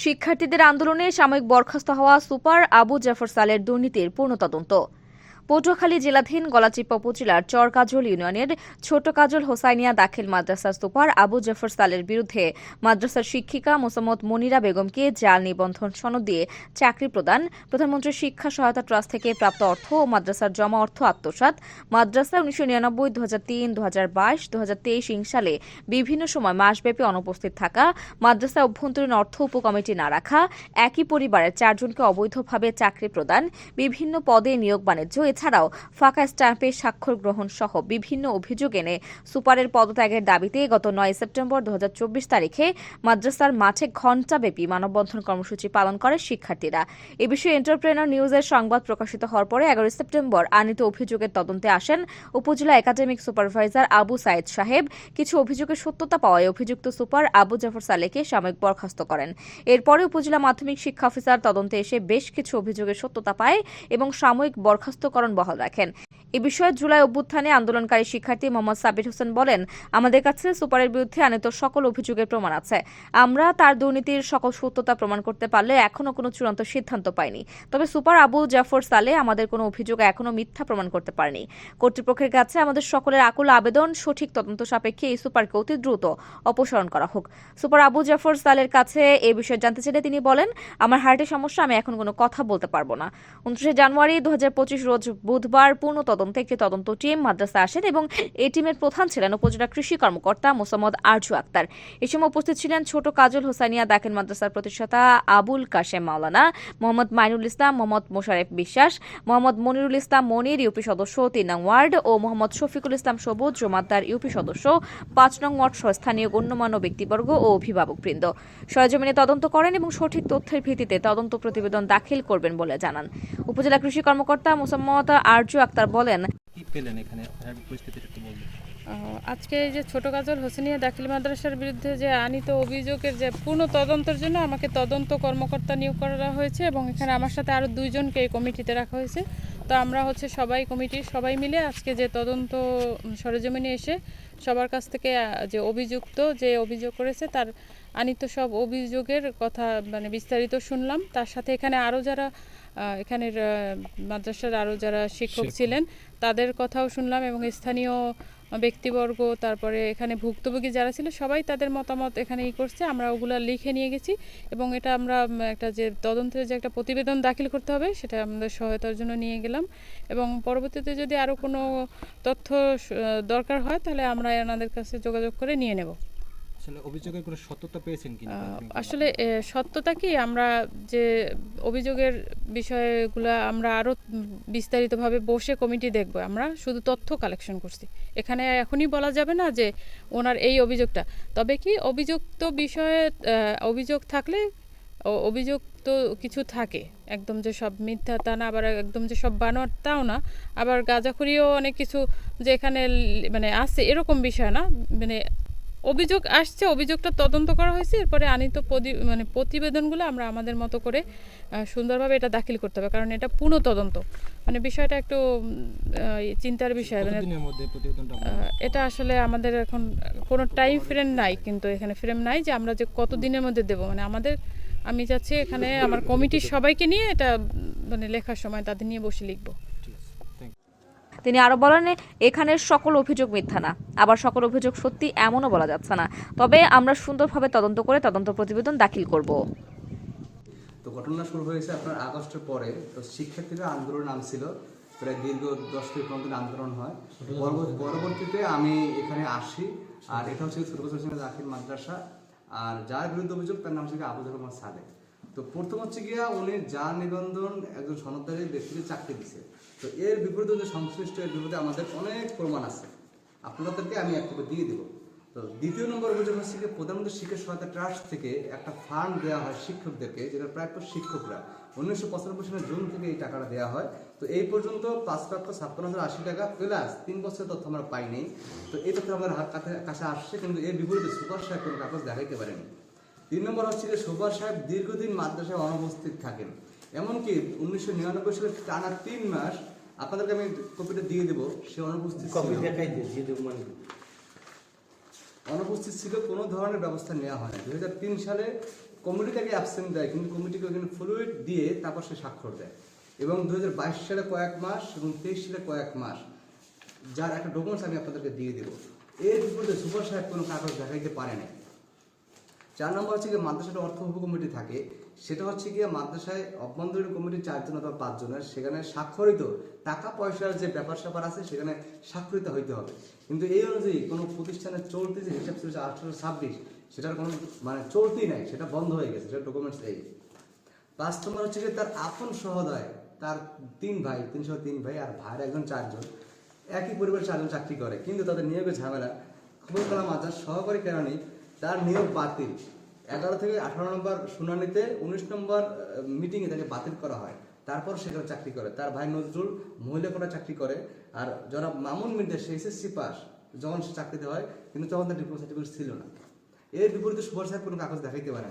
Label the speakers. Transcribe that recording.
Speaker 1: শিক্ষার্থীদের আন্দোলনে সাময়িক বরখাস্ত হওয়া সুপার আবু জাফর সালের দুর্নীতির পূর্ণ তদন্ত পটুয়াখালী জেলাধীন গলাচিপা উপজেলার চরকাজল ইউনিয়নের ছোট কাজল হোসাইনিয়া দাখিল মাদ্রাসার সুপার আবু জাফর সালের বিরুদ্ধে মাদ্রাসার শিক্ষিকা মোসাম্মদ মনিরা বেগমকে জাল নিবন্ধন সনদ দিয়ে চাকরি প্রদান প্রধানমন্ত্রী শিক্ষা সহায়তা ট্রাস্ট থেকে প্রাপ্ত অর্থ ও মাদ্রাসার জমা অর্থ আত্মসাৎ। মাদ্রাসা উনিশশো নিরানব্বই দু হাজার তিন দু হাজার বাইশ দু হাজার তেইশ সালে বিভিন্ন সময় মাসব্যাপী অনুপস্থিত থাকা মাদ্রাসা অভ্যন্তরীণ অর্থ উপকমিটি না রাখা, একই পরিবারের চারজনকে অবৈধভাবে চাকরি প্রদান, বিভিন্ন পদে নিয়োগ বাণিজ্য এছাড়াও ফাঁকা স্ট্যাম্পে স্বাক্ষর গ্রহণ সহ বিভিন্ন অভিযোগ এনে সুপারের পদত্যাগের দাবিতে গত নয় সেপ্টেম্বর দু হাজার চব্বিশ তারিখে মাদ্রাসার মাঠে ঘণ্টাব্যাপী মানববন্ধন কর্মসূচি পালন করে শিক্ষার্থীরা। এ বিষয়ে এন্টারপ্রেনার নিউজের সংবাদ প্রকাশিত হওয়ার পরে এগারোই সেপ্টেম্বর আনিত অভিযোগের তদন্তে আসেন উপজেলা একাডেমিক সুপারভাইজার আবু সাইদ সাহেব। কিছু অভিযোগের সত্যতা পাওয়ায় অভিযুক্ত সুপার আবু জাফর সালেকে সাময়িক বরখাস্ত করেন। এরপরে উপজেলা মাধ্যমিক শিক্ষা অফিসার তদন্তে এসে বেশ কিছু অভিযোগের সত্যতা পায় এবং সাময়িক বরখাস্তকরণ বহাল রাখেন। এ বিষয়ে জুলাই অভ্যুত্থানে আন্দোলনকারী শিক্ষার্থী মোহাম্মদ সাবির হোসেন বলেন, আমাদের কাছে সুপারের বিরুদ্ধে আনিত সকল অভিযোগের প্রমাণ আছে। আমরা তার দুর্নীতির সকল সত্যতা প্রমাণ করতে পারলে এখনও কোনো চূড়ান্ত সিদ্ধান্ত পাইনি। তবে সুপার আবু জাফর সালে আমাদের কোনো অভিযোগ এখনও মিথ্যা প্রমাণ করতে পারেনি। কর্তৃপক্ষের কাছে আমাদের সকলের আকুল আবেদন, সঠিক তদন্ত সাপেক্ষে এই সুপারকে অতি দ্রুত অপসারণ করা হোক। সুপার আবু জাফর সালের কাছে এ বিষয়ে জানতে চাইলে তিনি বলেন, আমার হার্টের সমস্যা, আমি এখন কোনো কথা বলতে পারব না। উনত্রিশে জানুয়ারি দু হাজার পঁচিশ রোজ বুধবার পূর্ণ তদন্তে একটি তদন্ত টিম মাদ্রাসা আসেন এবং এই টিমের প্রধান ছিলেন উপজেলা কৃষি কর্মকর্তা মোসাম্মদ আরজু আক্তার। এ সময় উপস্থিত ছিলেন ছোট কাজল হোসাইনিয়া দাখিল মাদ্রাসার প্রতিষ্ঠাতা আবুল কাশেম মাওলানা, মোহাম্মদ মাইনুল ইসলাম, মোহাম্মদ মোশারেফ বিশ্বাস, মোহাম্মদ মনিরুল ইসলাম মনির ইউপি সদস্য, তিন নং ওয়ার্ড, ও মোহাম্মদ শফিকুল ইসলাম সবুজ, জমাদ্দার ইউপি সদস্য, পাঁচ নং ওয়ার্ড স্থানীয় গণ্যমান্য ব্যক্তিবর্গ ও অভিভাবকবৃন্দ। সরজমিনে তদন্ত করেন এবং সঠিক তথ্যের ভিত্তিতে তদন্ত প্রতিবেদন দাখিল করবেন বলে জানান। উপজেলা কৃষি কর্মকর্তা মোসাম্মদ আরজু আক্তার বলেন।
Speaker 2: পেলেন এখানে?
Speaker 3: আহ, আজকে এই যে ছোট কাজল হোসেনিয়া দাখিল মাদ্রাসার বিরুদ্ধে যে আনিত অভিযোগের যে পূর্ণ তদন্তের জন্য আমাকে তদন্ত কর্মকর্তা নিয়োগ করা হয়েছে এবং এখানে আমার সাথে আরও দুইজনকে এই কমিটিতে রাখা হয়েছে। তো আমরা হচ্ছে সবাই কমিটির সবাই মিলে আজকে যে তদন্ত সরেজমিনে এসে সবার কাছ থেকে যে অভিযুক্ত যে অভিযোগ করেছে তার আনিত সব অভিযোগের কথা মানে বিস্তারিত শুনলাম। তার সাথে এখানে আরও যারা এখানের মাদ্রাসার আরও যারা শিক্ষক ছিলেন তাদের কথাও শুনলাম এবং স্থানীয় ব্যক্তিবর্গ তারপরে এখানে ভুক্তভোগী যারা ছিল সবাই তাদের মতামত এখানে ই করছে। আমরা ওগুলো লিখে নিয়ে গেছি এবং এটা আমরা একটা যে তদন্তের যে একটা প্রতিবেদন দাখিল করতে হবে সেটা আমাদের সহায়তার জন্য নিয়ে গেলাম। এবং পরবর্তীতে যদি আরও কোনো তথ্য দরকার হয় তাহলে আমরা এনাদের কাছে যোগাযোগ করে নিয়ে নেব।
Speaker 2: আসলে সত্যতা
Speaker 3: কি? আমরা যে অভিযোগের বিষয়গুলো আমরা আরও বিস্তারিতভাবে বসে কমিটি দেখব। আমরা শুধু তথ্য কালেকশন করছি। এখানে এখনই বলা যাবে না যে ওনার এই অভিযোগটা। তবে কি অভিযুক্ত বিষয়ে অভিযোগ থাকলে অভিযোগ তো কিছু থাকে। একদম যে সব মিথ্যা তা না, আবার একদম যে সব বানোয়ার তাও না। আবার গাঁজাখুরিও অনেক কিছু যে এখানে মানে আছে, এরকম বিষয় না। মানে অভিযোগ আসছে অভিযোগটা তদন্ত করা হয়েছে। এরপরে আনিত মানে প্রতিবেদনগুলো আমরা আমাদের মতো করে সুন্দরভাবে এটা দাখিল করতে হবে। কারণ এটা পুনঃ তদন্ত। মানে বিষয়টা একটু চিন্তার বিষয়। মানে এটা আসলে আমাদের এখন কোনো টাইম ফ্রেম নাই কিন্তু এখানে ফ্রেম নাই যে আমরা যে কত দিনের মধ্যে দেব। মানে আমাদের আমি চাচ্ছি এখানে আমার কমিটির সবাইকে নিয়ে এটা মানে লেখার সময় তাদের নিয়ে বসে লিখব।
Speaker 1: তিনি আরও বলেন, এখানের সকল অভিযোগ মিথ্যা না। আবার সকল অভিযোগ সত্যি এমনও বলা যাচ্ছে না। তবে আমরা সুন্দরভাবে তদন্ত করে তদন্ত প্রতিবেদন দাখিল করব।
Speaker 4: তো ঘটনা শুরু হয়েছে আপনার আগস্টের পরে। তো শিক্ষার্থীরা আন্দোলন নামছিল। প্রায় দীর্ঘ দশ থেকে পনেরো দিন আন্দোলন হয়। পরবর্তীতে আমি এখানে আসি। আর এটা হচ্ছে ছোট ছোট দাখিল মাদ্রাসা। আর যার বিরুদ্ধে অভিযোগ, তার নাম হচ্ছে আবু রহমান সালে তো প্রথম হচ্ছে গিয়া উনি যার নিবন্ধন একজন সনদদারি ব্যক্তিকে চাকরি দিছে। তো এর বিপরীতে যে সংশ্লিষ্ট এর বিপরীতে আমাদের অনেক প্রমাণ আছে। আপনাদেরকে আমি এক কপি দিয়ে দেবো। তো দ্বিতীয় নম্বর অভিযোগ হচ্ছে যে প্রধানমন্ত্রী শিক্ষা সহায়তা ট্রাস্ট থেকে একটা ফান্ড দেওয়া হয় শিক্ষকদেরকে, যেটা প্রাপ্য শিক্ষকরা। উনিশশো পঁচানব্বই সালের জুন থেকে এই টাকাটা দেওয়া হয়। তো এই পর্যন্ত পাঁচ লক্ষ ছাপ্পান্ন হাজার আশি টাকা প্লাস তিন বছরের তথ্য আমরা পাইনি। তো এই তথ্য কাছে- কাছে আসছে, কিন্তু এর বিপরীতে সুপার সাহেব কোনো কাগজ দেখাইতে পারেনি। তিন নম্বর হচ্ছে যে সুপার সাহেব দীর্ঘদিন মাদ্রাসায় অনুপস্থিত থাকেন। এমনকি উনিশশো নিরানব্বই সালে টানা তিন মাস আপনাদেরকে আমি কপিটা দিয়ে দেবো সে অনুপস্থিত
Speaker 5: কপি দেখাই দিয়ে দিয়ে দেবো মানে।
Speaker 4: অনুপস্থিত ছিল কোনো ধরনের ব্যবস্থা নেওয়া হয় না তিন সালে কমিটি তাকে অ্যাবসেন্ট দেয় কিন্তু কমিটিকে ওখানে ফ্লুইড দিয়ে তারপর সে স্বাক্ষর দেয়। এবং দু হাজার বাইশ সালে কয়েক মাস এবং তেইশ সালে কয়েক মাস। যার একটা ডকুমেন্টস আমি আপনাদেরকে দিয়ে দেবো। এর বিপরীতে সুপার সাহেব কোনো কাগজ দেখাইতে পারে না চার নম্বর হচ্ছে গিয়ে মাদ্রাসাটা অর্থ কমিটি থাকে। সেটা হচ্ছে গিয়ে মাদ্রাসায় অভ্যন্তরীণ কমিটি চারজন অথবা পাঁচজনের। সেখানে স্বাক্ষরিত টাকা পয়সার যে ব্যাপার স্যাপার আছে, সেখানে স্বাক্ষরিত হইতে হবে। কিন্তু এই অনুযায়ী কোনো প্রতিষ্ঠানের চলতি যে হিসাব ছিল আঠারোশো ছাব্বিশ, সেটার কোনো মানে চলতি নাই, সেটা বন্ধ হয়ে গেছে, সেটা ডকুমেন্টস এই। পাঁচ নম্বর হচ্ছে গিয়ে তার আপন সহোদয়, তার তিন ভাই তিনশো তিন ভাই আর ভাইয়ের একজন চারজন, একই পরিবারের চারজন চাকরি করে। কিন্তু তাদের নিয়োগের ঝামেলা। খবর পেলাম আজাদ সহকারী কেরানি তার নিয়োগ বাতিল। এগারো থেকে আঠারো নম্বর শুনানিতে উনিশ নম্বর মিটিংয়ে তাকে বাতিল করা হয়। তারপর সেখানে চাকরি করে। তার ভাই নজরুল মহিলা কোটা চাকরি করে। আর যারা মামুন মির্জা, সে এসএসসি পাস যখন সে চাকরিতে হয়, কিন্তু তখন তার ডিপ্লোমা সার্টিফিকেট ছিল না। এর বিপরীতে সুপার সাহেব কোনো কাগজ দেখাইতে পারে।